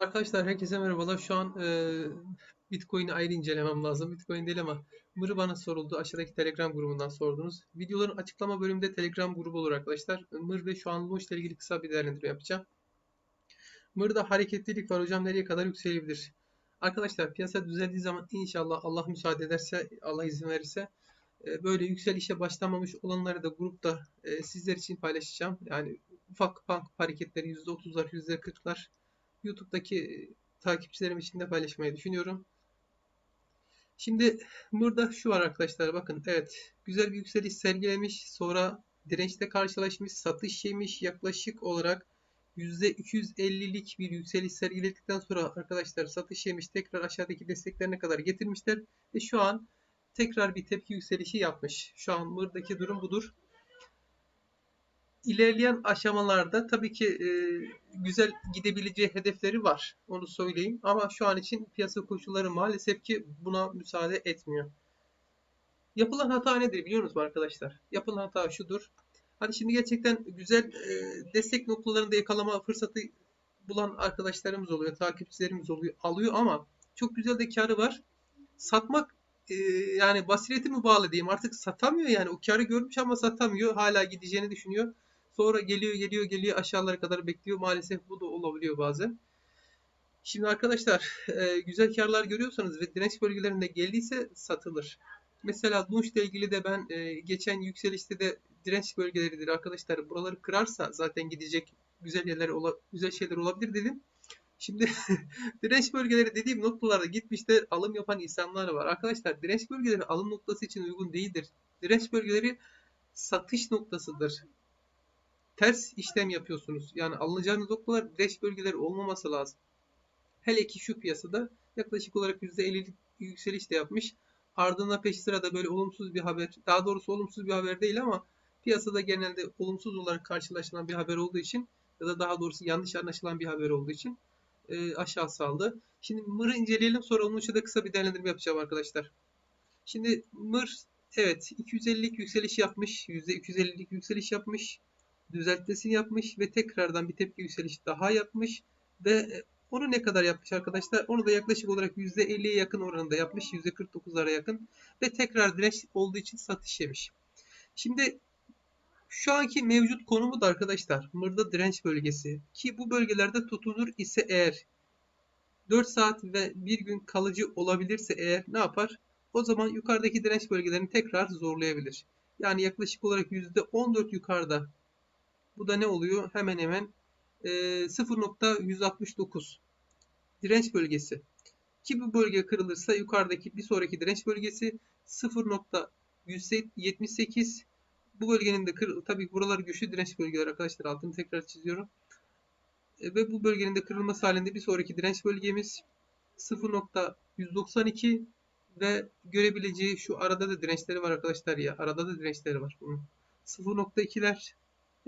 Arkadaşlar herkese merhabalar. Şu an e, Bitcoin'i ayrı incelemem lazım. Bitcoin değil ama Mırı bana soruldu. Aşağıdaki Telegram grubundan sordunuz. Videoların açıklama bölümünde Telegram grubu olur arkadaşlar. Mır ve şu an Launch ile ilgili kısa bir değerlendirme yapacağım. Mır'da hareketlilik var hocam. Nereye kadar yükselebilir? Arkadaşlar piyasa düzeldiği zaman inşallah Allah müsaade ederse, Allah izin verirse e, böyle yükselişe başlamamış olanları da grupta e, sizler için paylaşacağım. Yani ufak punk hareketleri %30'lar, %40'lar YouTube'daki e, takipçilerim için de paylaşmayı düşünüyorum. Şimdi burada şu var arkadaşlar bakın evet güzel bir yükseliş sergilemiş sonra dirençle karşılaşmış satış yemiş yaklaşık olarak %250'lik bir yükseliş sergiledikten sonra arkadaşlar satış yemiş tekrar aşağıdaki desteklerine kadar getirmişler ve şu an tekrar bir tepki yükselişi yapmış. Şu an buradaki durum budur ilerleyen aşamalarda tabii ki e, güzel gidebileceği hedefleri var. Onu söyleyeyim. Ama şu an için piyasa koşulları maalesef ki buna müsaade etmiyor. Yapılan hata nedir biliyor musunuz arkadaşlar? Yapılan hata şudur. Hani şimdi gerçekten güzel e, destek noktalarında yakalama fırsatı bulan arkadaşlarımız oluyor, takipçilerimiz oluyor, alıyor ama çok güzel de karı var. Satmak e, yani basireti mi bağlı diyeyim artık satamıyor yani o karı görmüş ama satamıyor hala gideceğini düşünüyor. Sonra geliyor geliyor geliyor aşağılara kadar bekliyor. Maalesef bu da olabiliyor bazen. Şimdi arkadaşlar e, güzel karlar görüyorsanız ve direnç bölgelerinde geldiyse satılır. Mesela Lunch ile ilgili de ben e, geçen yükselişte de direnç bölgeleridir arkadaşlar. Buraları kırarsa zaten gidecek güzel yerler ola, güzel şeyler olabilir dedim. Şimdi direnç bölgeleri dediğim noktalarda gitmişler alım yapan insanlar var. Arkadaşlar direnç bölgeleri alım noktası için uygun değildir. Direnç bölgeleri satış noktasıdır ters işlem yapıyorsunuz. Yani alınacağınız noktalar direnç bölgeleri olmaması lazım. Hele ki şu piyasada yaklaşık olarak %50'lik yükseliş de yapmış. Ardından peşi sırada böyle olumsuz bir haber, daha doğrusu olumsuz bir haber değil ama piyasada genelde olumsuz olarak karşılaşılan bir haber olduğu için ya da daha doğrusu yanlış anlaşılan bir haber olduğu için e, aşağı saldı. Şimdi MIR'ı inceleyelim sonra onun için de kısa bir değerlendirme yapacağım arkadaşlar. Şimdi MIR evet 250'lik yükseliş yapmış. %250'lik yükseliş yapmış düzeltmesini yapmış ve tekrardan bir tepki yükselişi daha yapmış ve e, onu ne kadar yapmış arkadaşlar? Onu da yaklaşık olarak %50'ye yakın oranında yapmış. %49'lara yakın. Ve tekrar direnç olduğu için satış yemiş. Şimdi şu anki mevcut konumu da arkadaşlar Mırda direnç bölgesi. Ki bu bölgelerde tutunur ise eğer 4 saat ve 1 gün kalıcı olabilirse eğer ne yapar? O zaman yukarıdaki direnç bölgelerini tekrar zorlayabilir. Yani yaklaşık olarak %14 yukarıda bu da ne oluyor? Hemen hemen e, 0.169 direnç bölgesi. Ki bu bölge kırılırsa yukarıdaki bir sonraki direnç bölgesi 0.178 bu bölgenin de kır, tabii buralar güçlü direnç bölgeleri arkadaşlar altını tekrar çiziyorum. E, ve bu bölgenin de kırılması halinde bir sonraki direnç bölgemiz 0.192 ve görebileceği şu arada da dirençleri var arkadaşlar ya. Arada da dirençleri var bunun. 0.2'ler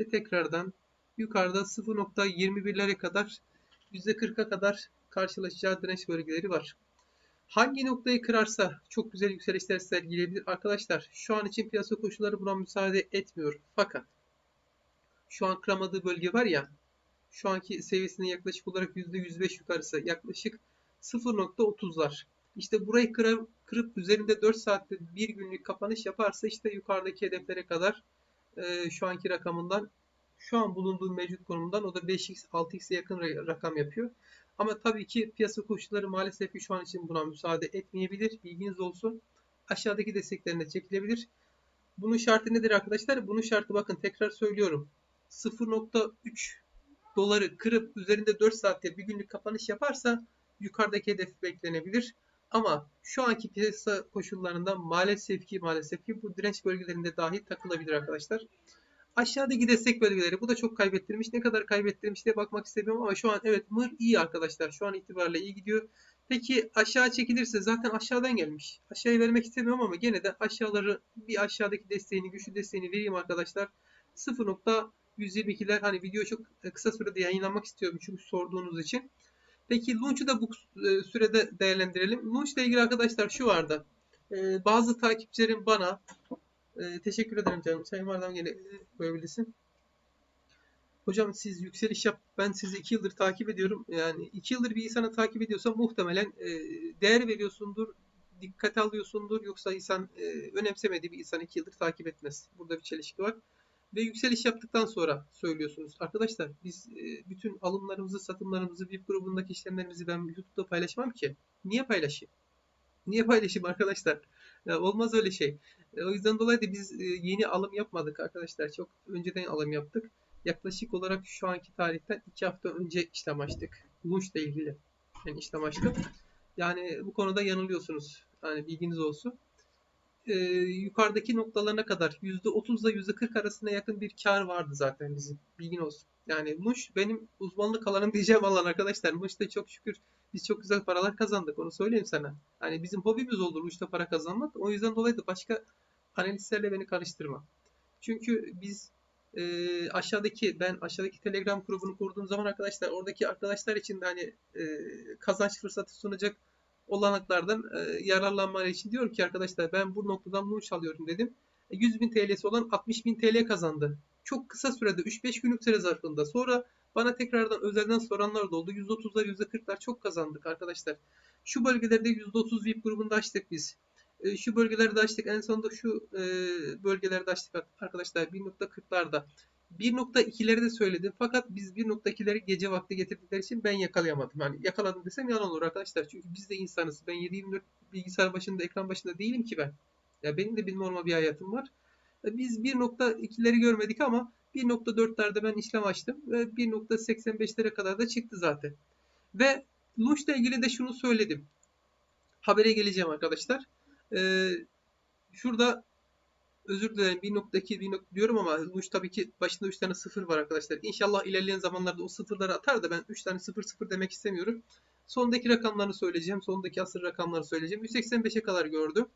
ve tekrardan yukarıda 0.21'lere kadar %40'a kadar karşılaşacağı direnç bölgeleri var. Hangi noktayı kırarsa çok güzel yükselişler sergileyebilir. Arkadaşlar şu an için piyasa koşulları buna müsaade etmiyor. Fakat şu an kıramadığı bölge var ya şu anki seviyesinin yaklaşık olarak %105 yukarısı yaklaşık 0.30'lar. İşte burayı kırıp, kırıp üzerinde 4 saatte bir günlük kapanış yaparsa işte yukarıdaki hedeflere kadar e, şu anki rakamından şu an bulunduğu mevcut konumundan o da 5x 6x'e yakın rakam yapıyor. Ama tabii ki piyasa koşulları maalesef ki şu an için buna müsaade etmeyebilir. Bilginiz olsun. Aşağıdaki desteklerine çekilebilir. Bunun şartı nedir arkadaşlar? Bunun şartı bakın tekrar söylüyorum. 0.3 doları kırıp üzerinde 4 saatte bir günlük kapanış yaparsa yukarıdaki hedef beklenebilir. Ama şu anki piyasa koşullarında maalesef ki maalesef ki bu direnç bölgelerinde dahi takılabilir arkadaşlar. Aşağıdaki destek bölgeleri bu da çok kaybettirmiş. Ne kadar kaybettirmiş diye bakmak istemiyorum ama şu an evet mır iyi arkadaşlar. Şu an itibariyle iyi gidiyor. Peki aşağı çekilirse zaten aşağıdan gelmiş. Aşağıya vermek istemiyorum ama gene de aşağıları bir aşağıdaki desteğini, güçlü desteğini vereyim arkadaşlar. 0.122'ler hani video çok kısa sürede yayınlanmak istiyorum çünkü sorduğunuz için. Peki Launch'u da bu e, sürede değerlendirelim. Launch ile ilgili arkadaşlar şu vardı. Ee, bazı takipçilerim bana e, teşekkür ederim canım. Sayın Vardam gene koyabilirsin. Hocam siz yükseliş yap, ben sizi iki yıldır takip ediyorum. Yani iki yıldır bir insanı takip ediyorsan muhtemelen e, değer veriyorsundur, dikkate alıyorsundur. Yoksa insan e, önemsemediği bir insan iki yıldır takip etmez. Burada bir çelişki var. Ve yükseliş yaptıktan sonra söylüyorsunuz. Arkadaşlar biz e, bütün alımlarımızı, satımlarımızı, VIP grubundaki işlemlerimizi ben YouTube'da paylaşmam ki. Niye paylaşayım? Niye paylaşayım arkadaşlar? Olmaz öyle şey. E, o yüzden dolayı da biz e, yeni alım yapmadık arkadaşlar. Çok önceden alım yaptık. Yaklaşık olarak şu anki tarihten 2 hafta önce işlem açtık. Lunch ile ilgili. Yani işlem açtım. Yani bu konuda yanılıyorsunuz. Yani bilginiz olsun. Ee, yukarıdaki noktalarına kadar %30 ile %40 arasında yakın bir kar vardı zaten bizim. Bilgin olsun. Yani Muş benim uzmanlık alanım diyeceğim alan arkadaşlar. Muş'ta çok şükür biz çok güzel paralar kazandık. Onu söyleyeyim sana. Hani bizim hobimiz oldu Muş'ta para kazanmak. O yüzden dolayı da başka analistlerle beni karıştırma. Çünkü biz e, aşağıdaki ben aşağıdaki Telegram grubunu kurduğum zaman arkadaşlar oradaki arkadaşlar için de hani e, kazanç fırsatı sunacak olanaklardan e, yararlanmaları için diyorum ki arkadaşlar ben bu noktadan bunu alıyorum dedim. E, 100 bin TL'si olan 60 bin TL kazandı. Çok kısa sürede 3-5 günlük süre zarfında. Sonra bana tekrardan özelden soranlar da oldu. %30'lar %40'lar çok kazandık arkadaşlar. Şu bölgelerde %30 VIP grubunda açtık biz. E, şu bölgelerde açtık. En sonunda şu e, bölgelerde açtık arkadaşlar. 1.40'larda. 1.2'leri de söyledim. Fakat biz 1.2'leri gece vakti getirdikleri için ben yakalayamadım. Yani yakaladım desem yalan olur arkadaşlar. Çünkü biz de insanız. Ben 7-24 bilgisayar başında, ekran başında değilim ki ben. Ya benim de bir normal bir hayatım var. E, biz 1.2'leri görmedik ama 1.4'lerde ben işlem açtım ve 1.85'lere kadar da çıktı zaten. Ve Launch ile ilgili de şunu söyledim. Habere geleceğim arkadaşlar. Ee, şurada özür dilerim 1.2 1. diyorum ama Luş tabii ki başında 3 tane 0 var arkadaşlar. İnşallah ilerleyen zamanlarda o sıfırları atar da ben 3 tane 0 0 demek istemiyorum. Sondaki rakamlarını söyleyeceğim. Sondaki asır rakamları söyleyeceğim. 185'e kadar gördüm.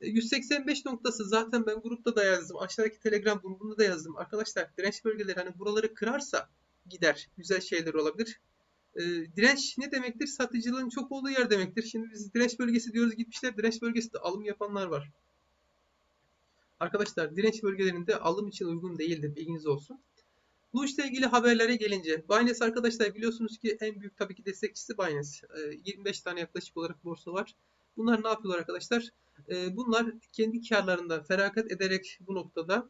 185 e, noktası zaten ben grupta da yazdım. Aşağıdaki Telegram grubunda da yazdım. Arkadaşlar direnç bölgeleri hani buraları kırarsa gider. Güzel şeyler olabilir. E, direnç ne demektir? Satıcılığın çok olduğu yer demektir. Şimdi biz direnç bölgesi diyoruz gitmişler. Direnç bölgesinde alım yapanlar var. Arkadaşlar direnç bölgelerinde alım için uygun değildir. Bilginiz olsun. Bu ilgili haberlere gelince Binance arkadaşlar biliyorsunuz ki en büyük tabii ki destekçisi Binance. 25 ee, tane yaklaşık olarak borsa var. Bunlar ne yapıyorlar arkadaşlar? Ee, bunlar kendi karlarından feragat ederek bu noktada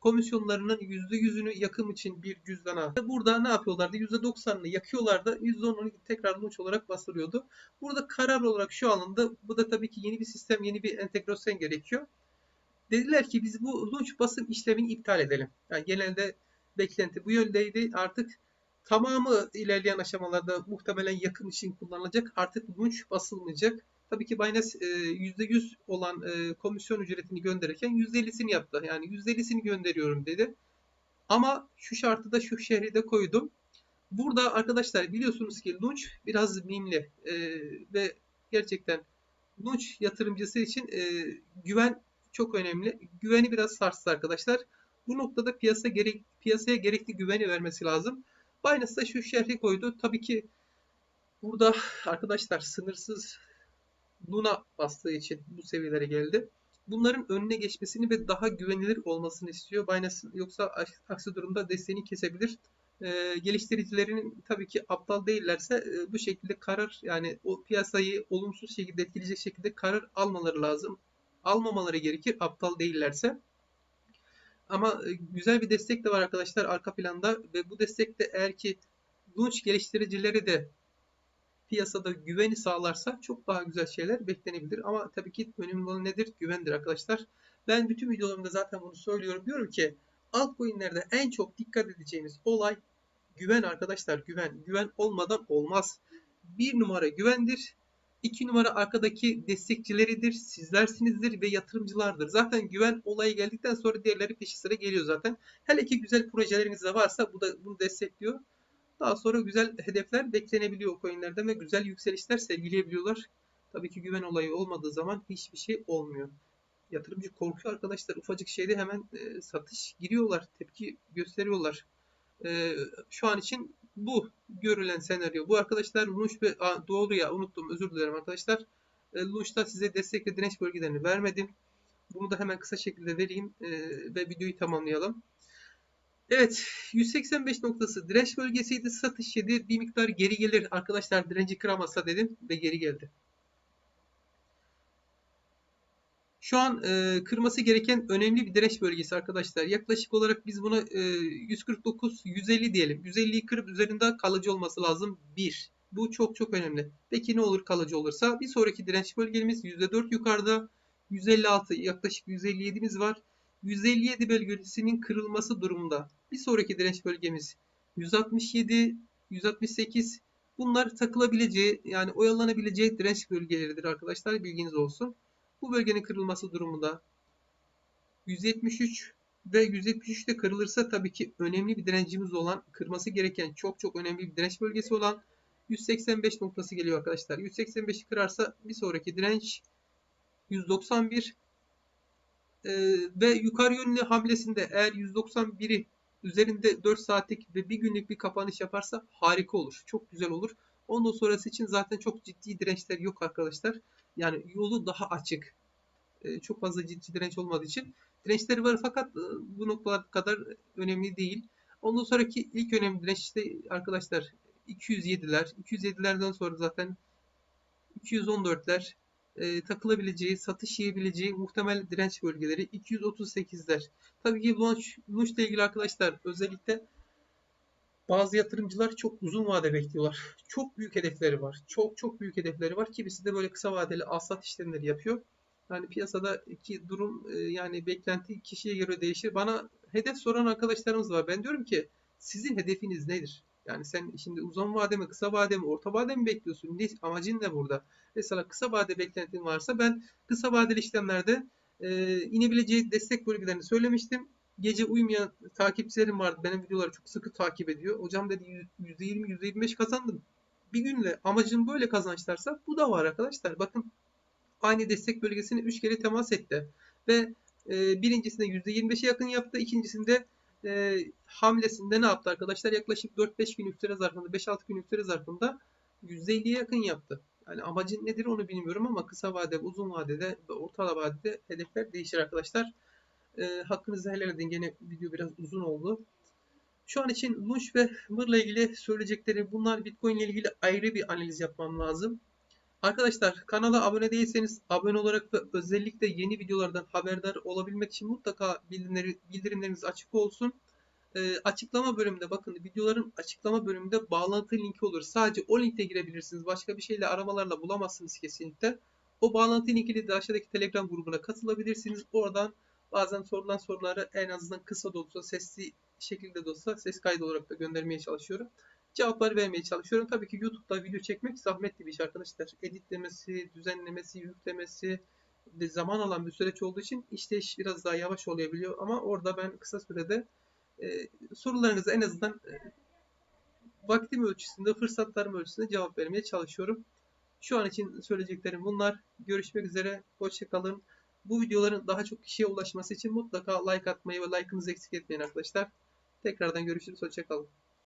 komisyonlarının %100'ünü yakım için bir cüzdana. Burada ne yapıyorlardı? %90'ını yakıyorlardı. %10'unu tekrar launch olarak bastırıyordu. Burada karar olarak şu anında bu da tabii ki yeni bir sistem, yeni bir entegrasyon gerekiyor. Dediler ki biz bu launch basım işlemini iptal edelim. Yani genelde beklenti bu yöndeydi. Artık tamamı ilerleyen aşamalarda muhtemelen yakın için kullanılacak. Artık launch basılmayacak. Tabii ki Binance %100 olan e, komisyon ücretini gönderirken %50'sini yaptı. Yani %50'sini gönderiyorum dedi. Ama şu şartı da şu şehri de koydum. Burada arkadaşlar biliyorsunuz ki Launch biraz mimli e, ve gerçekten Launch yatırımcısı için e, güven çok önemli. Güveni biraz sarstı arkadaşlar. Bu noktada piyasa gerek, piyasaya gerekli güveni vermesi lazım. Binance da şu şerhi koydu. Tabii ki burada arkadaşlar sınırsız Luna bastığı için bu seviyelere geldi. Bunların önüne geçmesini ve daha güvenilir olmasını istiyor. Binance yoksa aksi durumda desteğini kesebilir. Ee, geliştiricilerin tabii ki aptal değillerse e, bu şekilde karar yani o piyasayı olumsuz şekilde etkileyecek şekilde karar almaları lazım almamaları gerekir aptal değillerse. Ama e, güzel bir destek de var arkadaşlar arka planda ve bu destek de eğer ki launch geliştiricileri de piyasada güveni sağlarsa çok daha güzel şeyler beklenebilir. Ama tabii ki önemli olan nedir? Güvendir arkadaşlar. Ben bütün videolarımda zaten bunu söylüyorum. Diyorum ki altcoin'lerde en çok dikkat edeceğimiz olay güven arkadaşlar. Güven. Güven olmadan olmaz. Bir numara güvendir. İki numara arkadaki destekçileridir, sizlersinizdir ve yatırımcılardır. Zaten güven olayı geldikten sonra diğerleri peşi sıra geliyor zaten. Hele ki güzel projeleriniz de varsa bu da bunu destekliyor. Daha sonra güzel hedefler beklenebiliyor coinlerden ve güzel yükselişler sergileyebiliyorlar. Tabii ki güven olayı olmadığı zaman hiçbir şey olmuyor. Yatırımcı korkuyor arkadaşlar. Ufacık şeyde hemen e, satış giriyorlar, tepki gösteriyorlar. E, şu an için bu görülen senaryo. Bu arkadaşlar Lunch ve a, doğru ya unuttum özür dilerim arkadaşlar. E, Lunch'ta size destek ve direnç bölgelerini vermedim. Bunu da hemen kısa şekilde vereyim e, ve videoyu tamamlayalım. Evet 185 noktası direnç bölgesiydi. Satış yedi. Bir miktar geri gelir. Arkadaşlar direnci kıramazsa dedim ve geri geldi. Şu an e, kırması gereken önemli bir direnç bölgesi arkadaşlar. Yaklaşık olarak biz buna e, 149, 150 diyelim. 150'yi kırıp üzerinde kalıcı olması lazım. 1. Bu çok çok önemli. Peki ne olur kalıcı olursa? Bir sonraki direnç bölgemiz %4 yukarıda. 156 yaklaşık 157'miz var. 157 bölgesinin kırılması durumunda. Bir sonraki direnç bölgemiz 167, 168. Bunlar takılabileceği yani oyalanabileceği direnç bölgeleridir arkadaşlar. Bilginiz olsun. Bu bölgenin kırılması durumunda 173 ve 173 de kırılırsa tabii ki önemli bir direncimiz olan kırması gereken çok çok önemli bir direnç bölgesi olan 185 noktası geliyor arkadaşlar. 185'i kırarsa bir sonraki direnç 191 ee, ve yukarı yönlü hamlesinde eğer 191'i üzerinde 4 saatlik ve bir günlük bir kapanış yaparsa harika olur. Çok güzel olur. Ondan sonrası için zaten çok ciddi dirençler yok arkadaşlar. Yani yolu daha açık. Ee, çok fazla ciddi direnç olmadığı için. Dirençleri var fakat e, bu noktalar kadar önemli değil. Ondan sonraki ilk önemli direnç işte arkadaşlar 207'ler. 207'lerden sonra zaten 214'ler e, takılabileceği, satış yiyebileceği muhtemel direnç bölgeleri 238'ler. Tabii ki launch, launch ile ilgili arkadaşlar özellikle bazı yatırımcılar çok uzun vade bekliyorlar. Çok büyük hedefleri var. Çok çok büyük hedefleri var. Kimisi de böyle kısa vadeli alsat işlemleri yapıyor. Yani piyasadaki durum e, yani beklenti kişiye göre değişir. Bana hedef soran arkadaşlarımız var. Ben diyorum ki sizin hedefiniz nedir? Yani sen şimdi uzun vade mi, kısa vade mi, orta vade mi bekliyorsun? Ne, amacın ne burada? Mesela kısa vade beklentin varsa ben kısa vadeli işlemlerde e, inebileceği destek bölgelerini söylemiştim. Gece uyumayan takipçilerim vardı. Benim videoları çok sıkı takip ediyor. Hocam dedi %20, %25 kazandım. Bir günle amacım böyle kazançlarsa bu da var arkadaşlar. Bakın aynı destek bölgesine 3 kere temas etti. Ve e, birincisinde %25'e yakın yaptı. ikincisinde e, hamlesinde ne yaptı arkadaşlar? Yaklaşık 4-5 günlük süre zarfında, 5-6 günlük süre zarfında %50'ye yakın yaptı. Yani amacın nedir onu bilmiyorum ama kısa vadede, uzun vadede ve orta vadede hedefler değişir arkadaşlar. E, hakkınızı helal edin. Gene video biraz uzun oldu. Şu an için Lunch ve Mır'la ilgili söyleyeceklerim bunlar. Bitcoin ile ilgili ayrı bir analiz yapmam lazım. Arkadaşlar kanala abone değilseniz abone olarak ve özellikle yeni videolardan haberdar olabilmek için mutlaka bildirimleriniz açık olsun. E, açıklama bölümünde bakın videoların açıklama bölümünde bağlantı linki olur. Sadece o linkte girebilirsiniz. Başka bir şeyle aramalarla bulamazsınız kesinlikle. O bağlantı linkini de aşağıdaki Telegram grubuna katılabilirsiniz. Oradan bazen sorulan soruları en azından kısa da olsa sesli şekilde de olsa ses kaydı olarak da göndermeye çalışıyorum. Cevapları vermeye çalışıyorum. Tabii ki YouTube'da video çekmek zahmetli bir iş arkadaşlar. Editlemesi, düzenlemesi, yüklemesi de zaman alan bir süreç olduğu için işte iş biraz daha yavaş olabiliyor. Ama orada ben kısa sürede e, sorularınızı en azından e, vaktim ölçüsünde, fırsatlarım ölçüsünde cevap vermeye çalışıyorum. Şu an için söyleyeceklerim bunlar. Görüşmek üzere. Hoşçakalın. Bu videoların daha çok kişiye ulaşması için mutlaka like atmayı ve like'ınızı eksik etmeyin arkadaşlar. Tekrardan görüşürüz. Hoşçakalın.